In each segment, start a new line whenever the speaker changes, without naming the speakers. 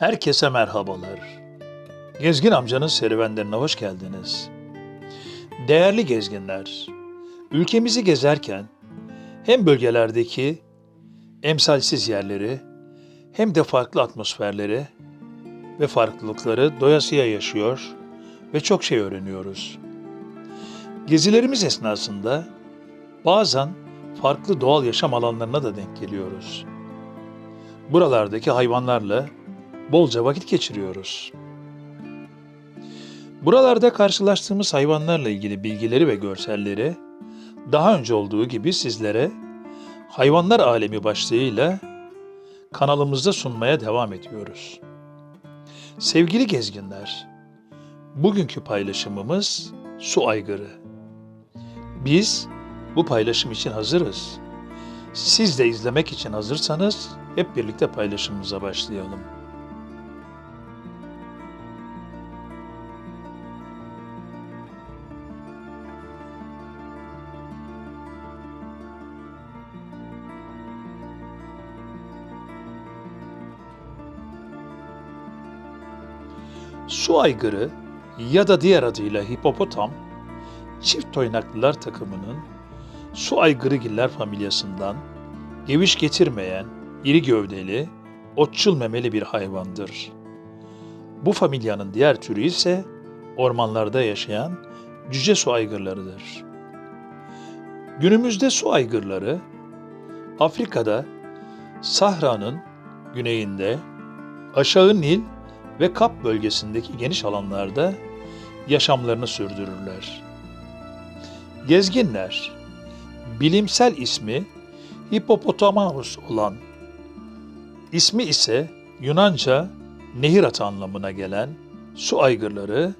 Herkese merhabalar. Gezgin amcanın serüvenlerine hoş geldiniz. Değerli gezginler, ülkemizi gezerken hem bölgelerdeki emsalsiz yerleri hem de farklı atmosferleri ve farklılıkları doyasıya yaşıyor ve çok şey öğreniyoruz. Gezilerimiz esnasında bazen farklı doğal yaşam alanlarına da denk geliyoruz. Buralardaki hayvanlarla bolca vakit geçiriyoruz. Buralarda karşılaştığımız hayvanlarla ilgili bilgileri ve görselleri daha önce olduğu gibi sizlere Hayvanlar Alemi başlığıyla kanalımızda sunmaya devam ediyoruz. Sevgili gezginler, bugünkü paylaşımımız su aygırı. Biz bu paylaşım için hazırız. Siz de izlemek için hazırsanız hep birlikte paylaşımımıza başlayalım. Su aygırı ya da diğer adıyla hipopotam, çift toynaklılar takımının su aygırıgiller familyasından geviş getirmeyen, iri gövdeli, otçul memeli bir hayvandır. Bu familyanın diğer türü ise ormanlarda yaşayan cüce su aygırlarıdır. Günümüzde su aygırları Afrika'da Sahra'nın güneyinde, aşağı Nil ve Kap bölgesindeki geniş alanlarda yaşamlarını sürdürürler. Gezginler, bilimsel ismi Hippopotamus olan, ismi ise Yunanca nehir atı anlamına gelen su aygırları,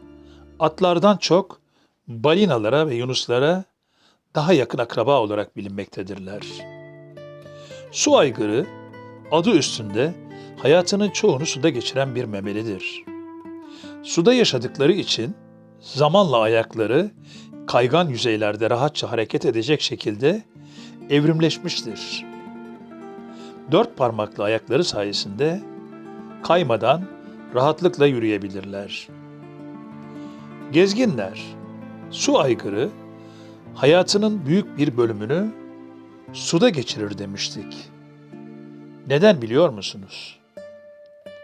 atlardan çok balinalara ve yunuslara daha yakın akraba olarak bilinmektedirler. Su aygırı adı üstünde hayatının çoğunu suda geçiren bir memelidir. Suda yaşadıkları için zamanla ayakları kaygan yüzeylerde rahatça hareket edecek şekilde evrimleşmiştir. Dört parmaklı ayakları sayesinde kaymadan rahatlıkla yürüyebilirler. Gezginler, su aygırı hayatının büyük bir bölümünü suda geçirir demiştik. Neden biliyor musunuz?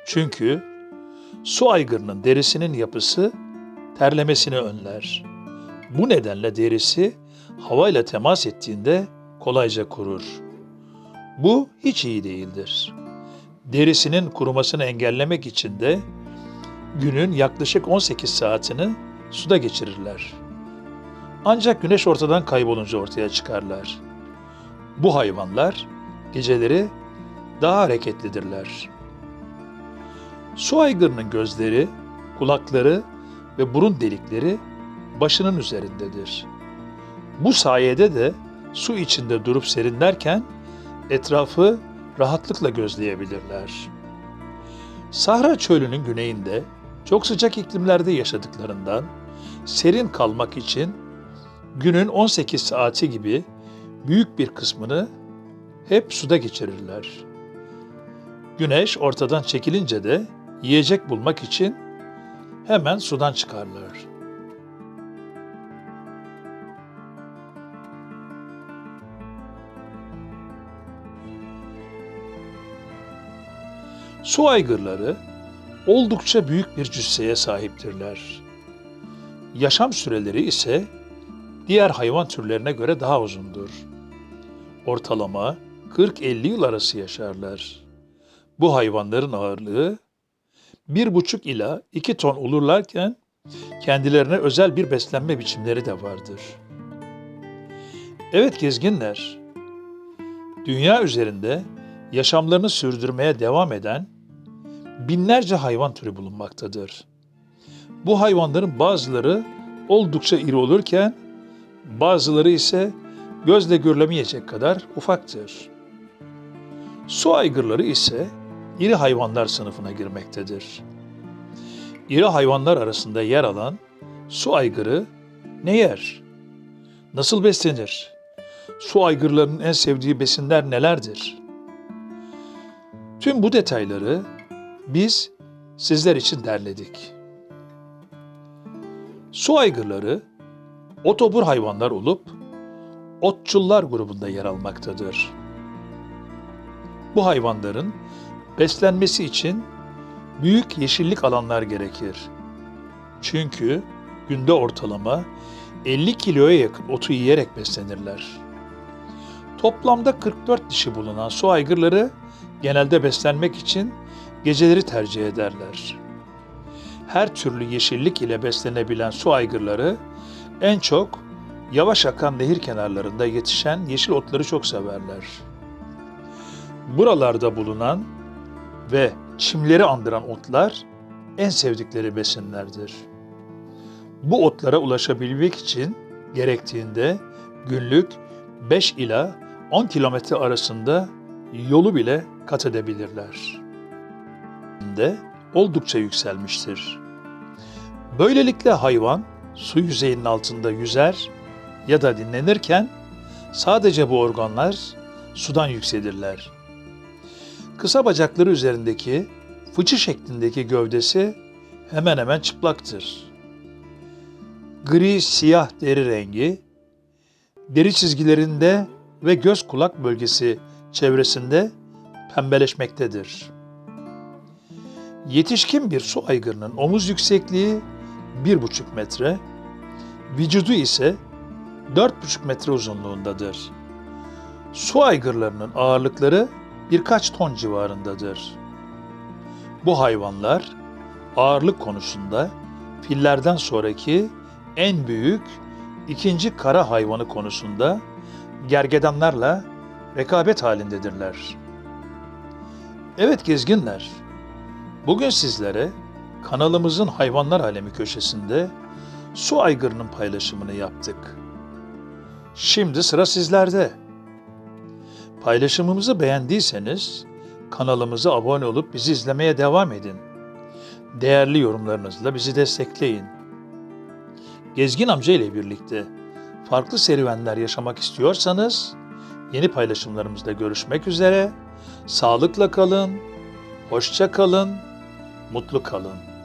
Çünkü su aygırının derisinin yapısı terlemesini önler. Bu nedenle derisi havayla temas ettiğinde kolayca kurur. Bu hiç iyi değildir. Derisinin kurumasını engellemek için de günün yaklaşık 18 saatini suda geçirirler. Ancak güneş ortadan kaybolunca ortaya çıkarlar. Bu hayvanlar geceleri daha hareketlidirler. Su aygırının gözleri, kulakları ve burun delikleri başının üzerindedir. Bu sayede de su içinde durup serinlerken etrafı rahatlıkla gözleyebilirler. Sahra çölünün güneyinde çok sıcak iklimlerde yaşadıklarından serin kalmak için günün 18 saati gibi büyük bir kısmını hep suda geçirirler. Güneş ortadan çekilince de yiyecek bulmak için hemen sudan çıkarlar. Su aygırları oldukça büyük bir cüsseye sahiptirler. Yaşam süreleri ise diğer hayvan türlerine göre daha uzundur. Ortalama 40-50 yıl arası yaşarlar. Bu hayvanların ağırlığı 1,5 ila 2 ton olurlarken kendilerine özel bir beslenme biçimleri de vardır. Evet gezginler, dünya üzerinde yaşamlarını sürdürmeye devam eden binlerce hayvan türü bulunmaktadır. Bu hayvanların bazıları oldukça iri olurken bazıları ise gözle görülemeyecek kadar ufaktır. Su aygırları ise iri hayvanlar sınıfına girmektedir. İri hayvanlar arasında yer alan su aygırı ne yer? Nasıl beslenir? Su aygırlarının en sevdiği besinler nelerdir? Tüm bu detayları biz sizler için derledik. Su aygırları otobur hayvanlar olup otçullar grubunda yer almaktadır. Bu hayvanların beslenmesi için büyük yeşillik alanlar gerekir. Çünkü günde ortalama 50 kiloya yakın otu yiyerek beslenirler. Toplamda 44 dişi bulunan su aygırları genelde beslenmek için geceleri tercih ederler. Her türlü yeşillik ile beslenebilen su aygırları en çok yavaş akan nehir kenarlarında yetişen yeşil otları çok severler. Buralarda bulunan ve çimleri andıran otlar en sevdikleri besinlerdir. Bu otlara ulaşabilmek için gerektiğinde günlük 5 ila 10 kilometre arasında yolu bile kat edebilirler. De oldukça yükselmiştir. Böylelikle hayvan su yüzeyinin altında yüzer ya da dinlenirken sadece bu organlar sudan yükselirler. Kısa bacakları üzerindeki fıçı şeklindeki gövdesi hemen hemen çıplaktır. Gri siyah deri rengi, deri çizgilerinde ve göz kulak bölgesi çevresinde pembeleşmektedir. Yetişkin bir su aygırının omuz yüksekliği 1,5 metre, vücudu ise 4,5 metre uzunluğundadır. Su aygırlarının ağırlıkları birkaç ton civarındadır. Bu hayvanlar ağırlık konusunda fillerden sonraki en büyük ikinci kara hayvanı konusunda gergedanlarla rekabet halindedirler. Evet gezginler, bugün sizlere kanalımızın hayvanlar alemi köşesinde su aygırının paylaşımını yaptık. Şimdi sıra sizlerde. Paylaşımımızı beğendiyseniz kanalımıza abone olup bizi izlemeye devam edin. Değerli yorumlarınızla bizi destekleyin. Gezgin amca ile birlikte farklı serüvenler yaşamak istiyorsanız yeni paylaşımlarımızda görüşmek üzere. Sağlıkla kalın, hoşça kalın, mutlu kalın.